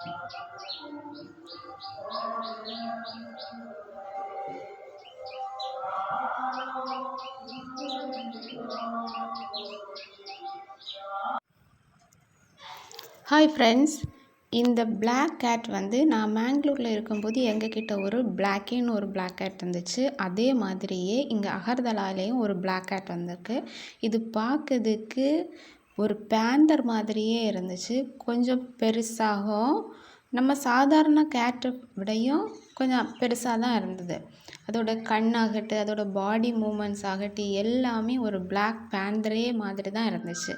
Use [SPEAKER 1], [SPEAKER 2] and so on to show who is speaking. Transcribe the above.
[SPEAKER 1] Hi friends இந்த black cat வந்து நான் மேங்களூரில் இருக்கும்போது எங்ககிட்ட ஒரு பிளாக்கின்னு ஒரு பிளாக் கேட் இருந்துச்சு. அதே மாதிரியே இங்கே அகர்தலாலேயும் ஒரு பிளாக் கேட் வந்திருக்கு. இது பார்க்கறதுக்கு ஒரு பேந்தர் மாதிரியே இருந்துச்சு. கொஞ்சம் பெருசாகவும் நம்ம சாதாரண கேட்டை விடையும் கொஞ்சம் பெருசாக தான் இருந்தது. அதோட கண்ணாகட்டு அதோட பாடி மூமெண்ட்ஸ் ஆகட்டு எல்லாமே ஒரு பிளாக் பேந்தரே மாதிரி தான் இருந்துச்சு.